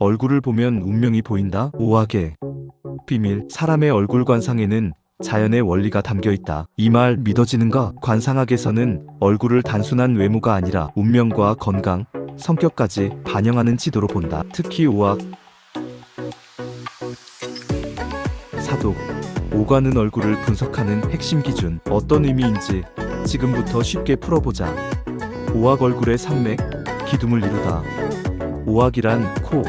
얼굴을 보면 운명이 보인다. 오하게. 비밀. 사람의 얼굴 관상에는 자연의 원리가 담겨 있다. 이 말 믿어지는가? 관상학에서는 얼굴을 단순한 외모가 아니라 운명과 건강, 성격까지 반영하는 지도로 본다. 특히 오학, 사독, 오가는 얼굴을 분석하는 핵심 기준 어떤 의미인지 지금부터 쉽게 풀어보자. 오학 얼굴의 산맥, 기둥을 이루다. 오학이란 코,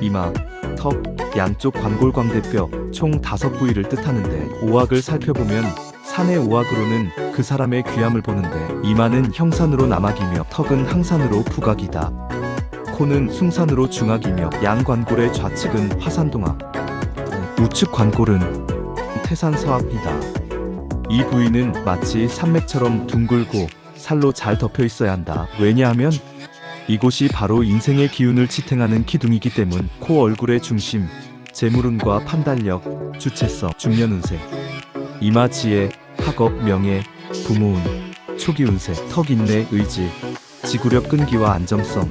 이마, 턱, 양쪽 관골광대뼈 총 다섯 부위를 뜻하는데 오학을 살펴보면 산의 오학으로는 그 사람의 귀함을 보는데 이마는 형산으로 남학이며 턱은 항산으로 북악이다. 코는 숭산으로 중학이며 양관골의 좌측은 화산동학, 우측 관골은 태산서학이다. 이 부위는 마치 산맥처럼 둥글고 살로 잘 덮여 있어야 한다. 왜냐하면 이곳이 바로 인생의 기운을 지탱하는 기둥이기 때문 코 얼굴의 중심, 재물운과 판단력, 주체성, 중년운세, 이마 지혜, 학업, 명예, 부모운, 초기 운세, 턱 인내, 의지, 지구력 끈기와 안정성,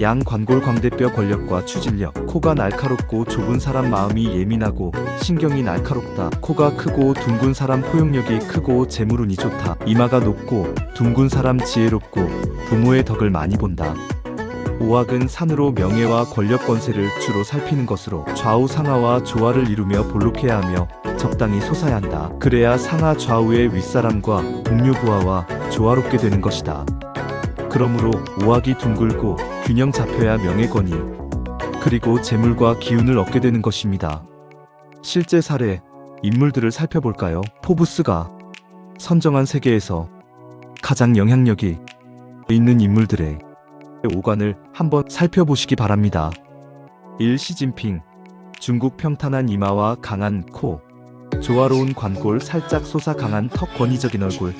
양 관골 광대뼈 권력과 추진력, 코가 날카롭고 좁은 사람 마음이 예민하고 신경이 날카롭다. 코가 크고 둥근 사람 포용력이 크고 재물운이 좋다. 이마가 높고 둥근 사람 지혜롭고 부모의 덕을 많이 본다. 오학은 산으로 명예와 권력 권세를 주로 살피는 것으로 좌우 상하와 조화를 이루며 볼록해야 하며 적당히 솟아야 한다. 그래야 상하 좌우의 윗사람과 동료부하와 조화롭게 되는 것이다. 그러므로 오학이 둥글고 균형 잡혀야 명예권이 그리고 재물과 기운을 얻게 되는 것입니다. 실제 사례 인물들을 살펴볼까요? 포브스가 선정한 세계에서 가장 영향력이 있는 인물들의 오관을 한번 살펴보시기 바랍니다. 1. 시진핑 중국 평탄한 이마와 강한 코 조화로운 관골 살짝 솟아 강한 턱 권위적인 얼굴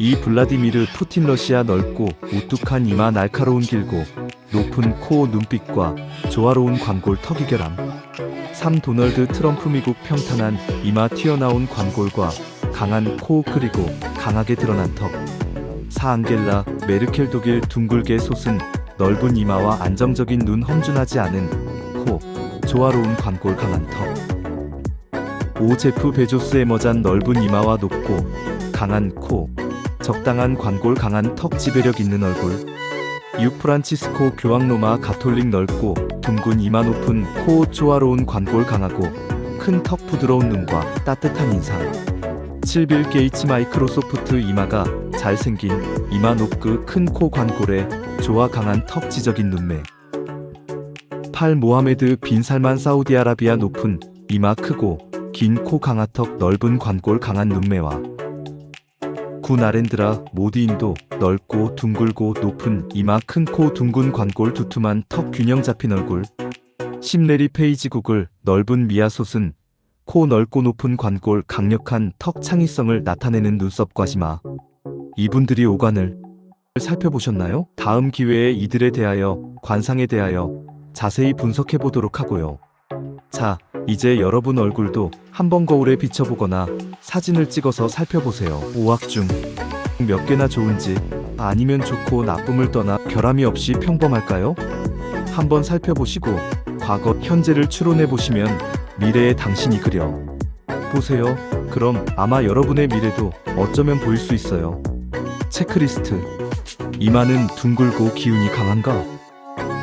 2. 블라디미르 푸틴 러시아 넓고 우뚝한 이마 날카로운 길고 높은 코 눈빛과 조화로운 관골 턱이 결함 3. 도널드 트럼프 미국 평탄한 이마 튀어나온 관골과 강한 코 그리고 강하게 드러난 턱 4. 앙겔라 메르켈 독일 둥글게 솟은 넓은 이마와 안정적인 눈 험준하지 않은 코 조화로운 관골 강한 턱 5. 제프 베조스의 머잔 넓은 이마와 높고 강한 코 적당한 관골 강한 턱 지배력 있는 얼굴 6. 프란치스코 교황 로마 가톨릭 넓고 둥근 이마 높은 코 조화로운 관골 강하고 큰 턱 부드러운 눈과 따뜻한 인상 7. 빌 게이츠 마이크로소프트 이마가 잘생긴 이마 높고 큰 코 관골에 조화 강한 턱 지적인 눈매 8. 모하메드 빈 살만 사우디아라비아 높은 이마 크고 긴 코 강하턱 넓은 관골 강한 눈매와 9. 나렌드라 모디 인도 넓고 둥글고 높은 이마 큰 코 둥근 관골 두툼한 턱 균형 잡힌 얼굴 10. 레리 페이지 구글 넓은 미아솥은 코 넓고 높은 관골 강력한 턱 창의성을 나타내는 눈썹과 지마 이분들이 오관을 살펴보셨나요? 다음 기회에 이들에 대하여 관상에 대하여 자세히 분석해 보도록 하고요. 자, 이제 여러분 얼굴도 한번 거울에 비춰보거나 사진을 찍어서 살펴보세요. 오학 중몇 개나 좋은지 아니면 좋고 나쁨을 떠나 결함이 없이 평범할까요? 한번 살펴보시고 과거, 현재를 추론해 보시면 미래의 당신이 그려 보세요. 그럼 아마 여러분의 미래도 어쩌면 보일 수 있어요. 체크리스트. 이마는 둥글고 기운이 강한가?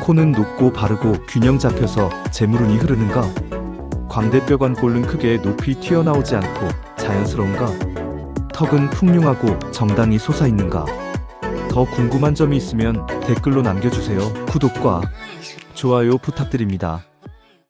코는 높고 바르고 균형 잡혀서 재물운이 흐르는가? 광대뼈관 골은 크게 높이 튀어나오지 않고 자연스러운가? 턱은 풍요하고 정당히 솟아있는가? 더 궁금한 점이 있으면 댓글로 남겨주세요. 구독과 좋아요 부탁드립니다.